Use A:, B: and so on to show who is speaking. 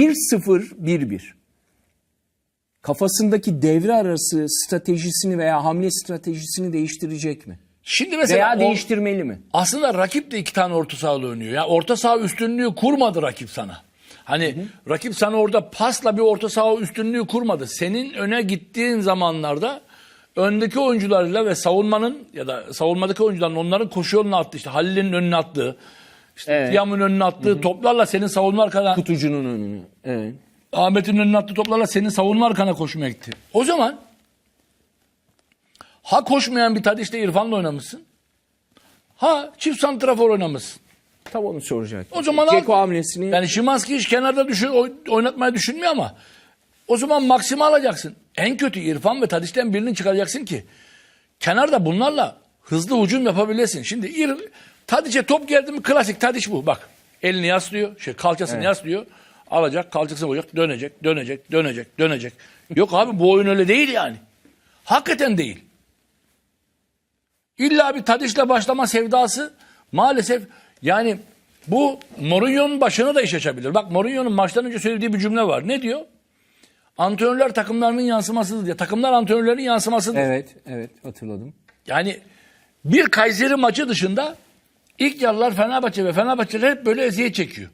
A: 1-0-1-1 kafasındaki devre arası stratejisini veya hamle stratejisini değiştirecek mi?
B: Şimdi mesela
A: Veya
B: o-
A: değiştirmeli mi?
B: aslında rakip de iki tane orta sahalı oynuyor. Yani orta saha üstünlüğü kurmadı rakip sana. Hani rakip sana orada pasla bir orta saha üstünlüğü kurmadı. Senin öne gittiğin zamanlarda öndeki oyuncularla ve savunmanın ya da savunmadaki oyuncuların onların koşu yoluna attığı işte Halil'in önüne attığı işte
A: Evet.
B: Tiam'ın önüne attığı toplarla senin savunma arkana
A: Kutucunun önünü. Evet.
B: Ahmet'in önüne attığı toplarla senin savunma arkana koşmaya gitti. O zaman ha koşmayan bir Tadiş'le İrfan'la oynamışsın. Ha çift santrafor oynamışsın.
A: Tam onu soracaktım.
B: O zaman
A: Ceko
B: al-
A: hamlesini
B: Yani Şimanski hiç kenarda düşün, oy- oynatmayı düşünmüyor ama o zaman Maksim'i alacaksın. En kötü İrfan ve Tadiş'ten birini çıkaracaksın ki kenarda bunlarla hızlı hücum yapabilesin. Şimdi İr, Tadiş'e top geldi mi klasik Tadiş bu. Bak elini yaslıyor, şey kalçasını yaslıyor. Alacak, kalçasına koyacak, dönecek, dönecek, dönecek, dönecek. Yok abi bu oyun öyle değil yani. Hakikaten değil. İlla bir Tadiş'le başlama sevdası maalesef yani bu Mourinho'nun başına da iş açabilir. Bak Mourinho'nun maçtan önce söylediği bir cümle var. Ne diyor? Antrenörler takımlarının yansımasıdır diye. Takımlar antrenörlerin yansımasıdır.
A: Evet, evet hatırladım.
B: Yani bir Kayseri maçı dışında ilk yarılar Fenerbahçe ve Fenerbahçeler hep böyle eziyet çekiyor.